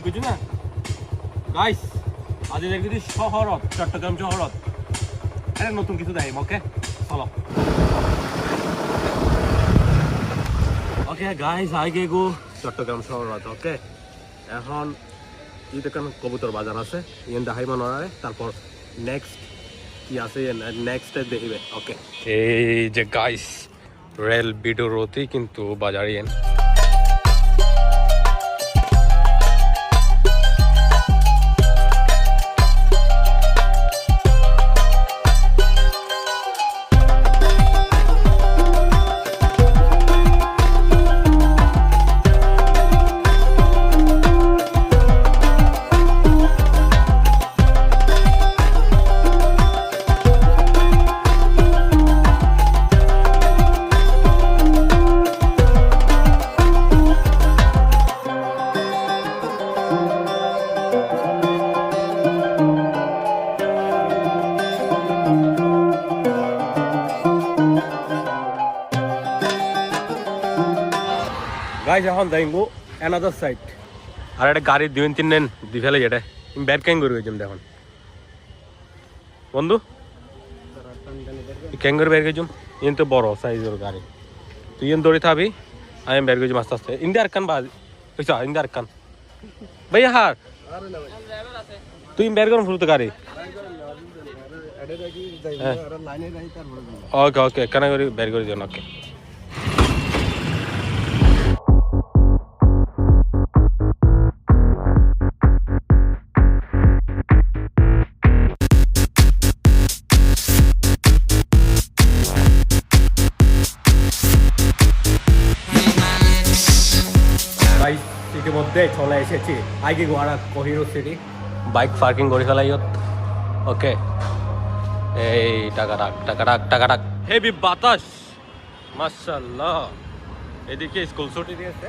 Click করছি না? Guys আজ দেখি শহরত, চট্টগ্রাম শহরত। হ্যাঁ নতুন কিছু দেখাইম ওকে চলো। ওকে গাইস আগে গো চট্টগ্রাম শহরত ওকে এখন ই দোকান কবুতর বাজার আছে, ইয়েন দেখাইব নড়ারে। তারপর নেক্সট কি আছে নেক্সট দেখিবে ওকে এই যে গাইস রেল বিডোরতেই কিন্তু বাজার, ইয়েন। গাইস, এখন যাইবো অ্যানাদার সাইড আর একটা গাড়ি দুই, তিন নেন দি ফেলে যেটা। ব্যাট ক্যাং করে গেছিলাম দেখুন বন্ধু? ক্যাং করে বের গেছিলাম ইন তো বড় সাইজের গাড়ি। তুই ইন দৌড়ে থাকবি আমি বের গেছি আস্তে আস্তে। ইন্ডিয়ার কান বাজ বুঝছ ইন্ডিয়ার কান ভাইয়া হার। তুই বের করুন ফুলতে গাড়ি। ওকে ওকে, কেন করে বের করে দিও ওকে। ইতিমধ্যে চলে এসেছি। আগে গোয়ারা কহিরো সিটি বাইক পার্কিং করে ফেলাই ওকে এই টাকা রাখ টাকা রাখ টাকা রাখ। হেভি বাতাস। মাশাল্লাহ এদিকে স্কুল ছুটি দিয়েছে।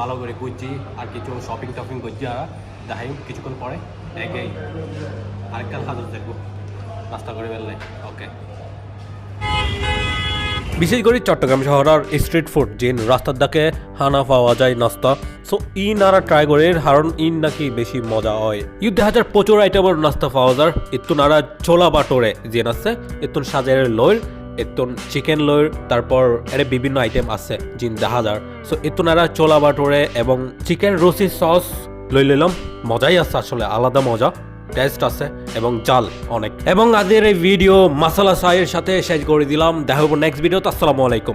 ভালো করে ঘুরছি, আর কিছু শপিং টপিং করছি আর দেখাই কিছুক্ষণ পরে এগেই আরেকটা হাজার দেখব। নাস্তা করে ফেললে ওকে বিশেষ করে চট্টগ্রাম শহরের স্ট্রিট ফুড যেন রাস্তার দাকে হানা পাওয়া যায় নাস্তা। সো ইন আর ট্রাই করে কারণ ইন নাকি বেশি মজা হয়। ইউ দেখা যায় প্রচুর আইটেমের নাস্তা পাওয়া যায়। এত্তু নারা ছোলা বাটোরে, যেন আছে এত্তুন সাজের লয়ের এত্তুন চিকেন লয়ের তারপর এর বিভিন্ন আইটেম আছে, জিন যার সো এত্তু নারা ছোলা বাটোরে এবং চিকেন রসি সস লই লইলাম। মজাই আছে আসলে, আলাদা মজা। টেস্ট আছে এবং জাল অনেক। এবং আজের এই ভিডিও মাসালা সাইয়ের সাথে শেষ করে দিলাম। দেখা হব নেক্সট ভিডিওতে আসসালামু আলাইকুম।